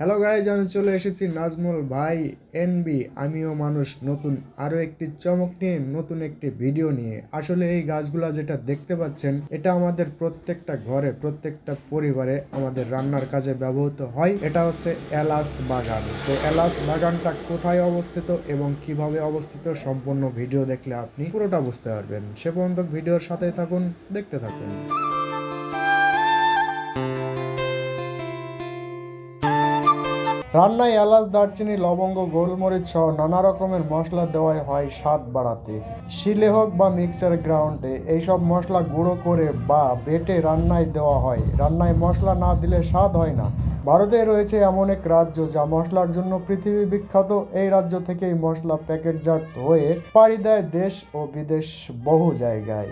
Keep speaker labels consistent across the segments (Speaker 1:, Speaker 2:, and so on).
Speaker 1: Hello guys আমি চলে এসেছি নাজমুল ভাই এনবি আমিও মানুষ, নতুন আরও একটি চমক নিয়ে নতুন একটি ভিডিও নিয়ে। আসলে এই গাছগুলা যেটা দেখতে পাচ্ছেন, এটা আমাদের প্রত্যেকটা ঘরে, প্রত্যেকটা পরিবারে আমাদের রান্নার কাজে ব্যবহৃত হয়। এটা হচ্ছে এলাচ বাগান। তো এলাচ বাগানটা কোথায় অবস্থিত এবং কীভাবে অবস্থিত সম্পূর্ণ ভিডিও দেখলে আপনি পুরোটা বুঝতে পারবেন। সে পর্যন্ত ভিডিওর সাথেই থাকুন, দেখতে থাকুন। রান্নায় এলাচ, দারচিনি, লবঙ্গ, গোলমরিচ সহ নানা রকমের মশলা দেওয়াই হয় স্বাদ বাড়াতে। শিলে হোক বা মিক্সার গ্রাউন্ডে, এইসব মশলা গুঁড়ো করে বা বেটে রান্নায় দেওয়া হয়। রান্নায় মশলা না দিলে স্বাদ হয় না। ভারতে রয়েছে এমন এক রাজ্য যা মশলার জন্য পৃথিবী বিখ্যাত। এই রাজ্য থেকেই মশলা প্যাকেটজাত হয়ে পাড়ি দেয় দেশ ও বিদেশ বহু জায়গায়।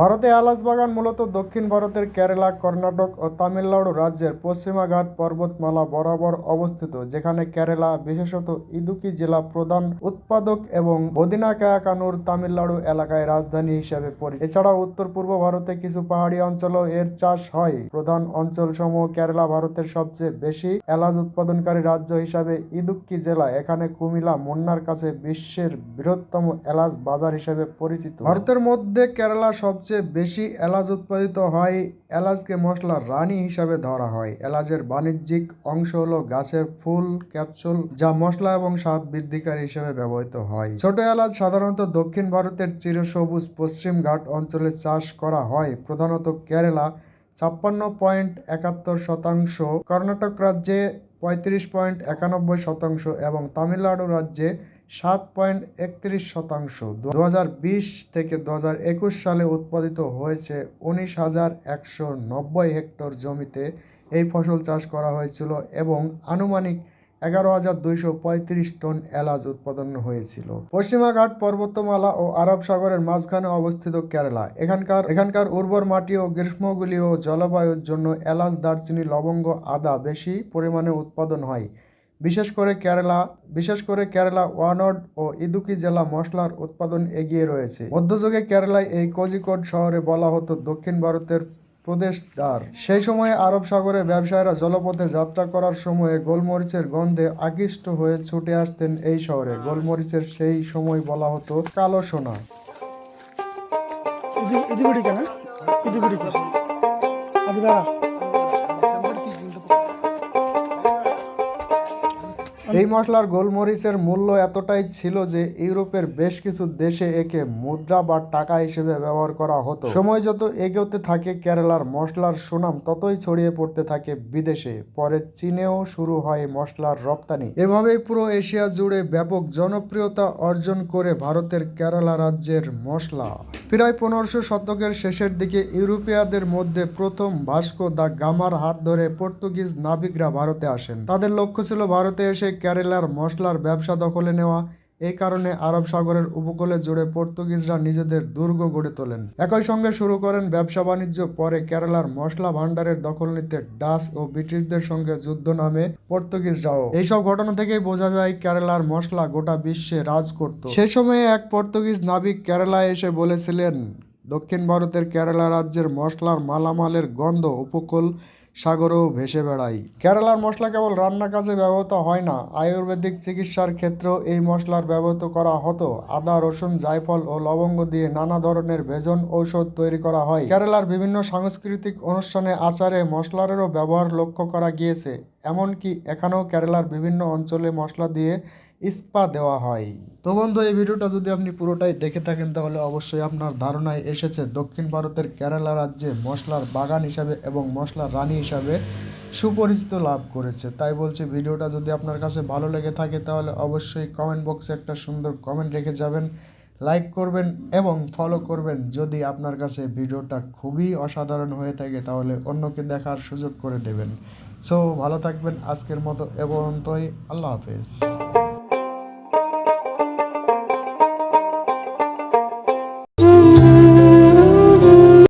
Speaker 1: ভারতে এলাচ বাগান মূলত দক্ষিণ ভারতের কেরালা, কর্ণাটক ও তামিলনাড়ু রাজ্যের পশ্চিমাঘাট পর্বতমালা বরাবর অবস্থিত, যেখানে কেরালা, বিশেষত ইদুকি জেলা প্রধান উৎপাদক এবং বদিনা বদিনাকায়াকানুর তামিলনাড়ু এলাকায় রাজধানী হিসেবে পরিচিত। এছাড়াও উত্তর পূর্ব ভারতে কিছু পাহাড়ি অঞ্চলও এর চাষ হয়। প্রধান অঞ্চলসমূহ কেরালা ভারতের সবচেয়ে বেশি এলাচ উৎপাদনকারী রাজ্য হিসাবে ইদুক্কি জেলা, এখানে কুমিলা মুন্নার কাছে বিশ্বের বৃহত্তম এলাচ বাজার হিসেবে পরিচিত। ভারতের মধ্যে কেরালা সবচেয়ে বেশি এলাচ উৎপাদিত হয়, এলাচকে মশলার রানী হিসাবে ধরা হয়। এলাচের বাণিজ্যিক অংশ হলো গাছের ফুল, ক্যাপসুল, যা মশলা এবং স্বাদ বৃদ্ধিকারী হিসেবে ব্যবহৃত হয়। ছোট এলাচ সাধারণত দক্ষিণ ভারতের চিরসবুজ পশ্চিম ঘাট অঞ্চলে চাষ করা হয়, প্রধানত কেরালা, ছাপ্পান্ন পয়েন্ট একাত্তর শতাংশ, কর্ণাটক রাজ্যে পঁয়ত্রিশ পয়েন্ট একানব্বই শতাংশ এবং তামিলনাড়ু রাজ্যে সাত পয়েন্ট একত্রিশ শতাংশ। দু থেকে দু সালে উৎপাদিত হয়েছে উনিশ হাজার একশো নব্বই হেক্টর জমিতে। এই ফসল চাষ করা হয়েছিল এবং আনুমানিক এগারো হাজার দুইশো পঁয়ত্রিশ টন এলাচ উৎপাদন হয়েছিল। পশ্চিমাঘাট পর্বতমালা ও আরব সাগরের মাঝখানে অবস্থিত কেরালা। এখানকার এখানকার উর্বর মাটি ও গ্রীষ্মগুলি ও জলবায়ুর জন্য এলাচ, দারচিনি, লবঙ্গ, আদা বেশি পরিমাণে উৎপাদন হয়। বিশেষ করে কেরালা, বিশেষ করে কেরালা ওয়ানড ও ইদুকি জেলা মশলার উৎপাদন এগিয়ে রয়েছে। মধ্যযুগে কেরালায় এই কোজিকোড শহরে বলা হতো দক্ষিণ ভারতের প্রদেশ দ্বার সেই সময়ে আরব সাগরের ব্যবসায়ীরা জলপথে যাত্রা করার সময়ে গোলমরিচের গন্ধে আকৃষ্ট হয়ে ছুটে আসতেন এই শহরে। গোলমরিচের সেই সময় বলা হতো কালো সোনা। এই মশলার গোলমরিচের মূল্য এতটাই ছিল যে ইউরোপের বেশ কিছু দেশে একে মুদ্রা বা টাকা হিসেবে ব্যবহার করা হতো। সময় যত এগোতে থাকে কেরালার মশলার সুনাম, ততই ছড়িয়ে পড়তে থাকে বিদেশে। পরে চীনেও শুরু হয় মশলার রপ্তানি। এভাবেই পুরো এশিয়া জুড়ে ব্যাপক জনপ্রিয়তা অর্জন করে ভারতের কেরালা রাজ্যের মশলা। প্রায় পনেরোশো শতকের শেষের দিকে ইউরোপীয়দের মধ্যে প্রথম ভাস্কো দা গামার হাত ধরে পর্তুগিজ নাবিকরা ভারতে আসেন। তাদের লক্ষ্য ছিল ভারতে এসে কেরালার মশলার ব্যবসা দখলে নেওয়া এই কারণে আরব সাগরের উপকূলে জুড়ে পর্তুগিজরা নিজেদের দুর্গ গড়ে তোলেন। একই সঙ্গে শুরু করেন ব্যবসা বাণিজ্য, পরে কেরালার মশলা ভান্ডারের দখল নিতে ডাচ ও ব্রিটিশদের সঙ্গে যুদ্ধ নামে পর্তুগিজরাও। এইসব ঘটনা থেকেই বোঝা যায়, কেরালার মশলা গোটা বিশ্বে রাজ করত। সে সময়ে এক পর্তুগিজ নাবিক কেরালায় এসে বলেছিলেন, দক্ষিণ ভারতের কেরালা রাজ্যের মশলার মালামালের গন্ধ উপকূল সাগরেও ভেসে বেড়ায় কেরালার মশলা কেবল রান্না কাজে ব্যবহৃত হয় না, আয়ুর্বেদিক চিকিৎসার ক্ষেত্রেও এই মশলার ব্যবহৃত করা হতো। আদা, রসুন, জায়ফল ও লবঙ্গ দিয়ে নানা ধরনের ভেজন ঔষধ তৈরি করা হয়। কেরালার বিভিন্ন সাংস্কৃতিক অনুষ্ঠানে আচারে মশলারেরও ব্যবহার লক্ষ্য করা গিয়েছে। এমনকি এখানেও কেরালার বিভিন্ন অঞ্চলে মশলা দিয়ে ইস্পা দেওয়া হয়। তো বন্ধু, এই ভিডিওটা যদি আপনি পুরোটাই দেখে থাকেন, তাহলে অবশ্যই আপনার ধারণায় এসেছে দক্ষিণ ভারতের কেরালা রাজ্যে মশলার বাগান হিসাবে এবং মশলার রানী হিসাবে সুপরিচিত লাভ করেছে। তাই বলছি, ভিডিওটা যদি আপনার কাছে ভালো লেগে থাকে, তাহলে অবশ্যই কমেন্ট বক্সে একটা সুন্দর কমেন্ট রেখে যাবেন লাইক করবেন এবং ফলো করবেন। যদি আপনার কাছে ভিডিওটা খুবই অসাধারণ হয়ে থাকে, তাহলে অন্যকে দেখার সুযোগ করে দেবেন। সো ভালো থাকবেন আজকের মতো এবং আল্লাহ হাফেজ।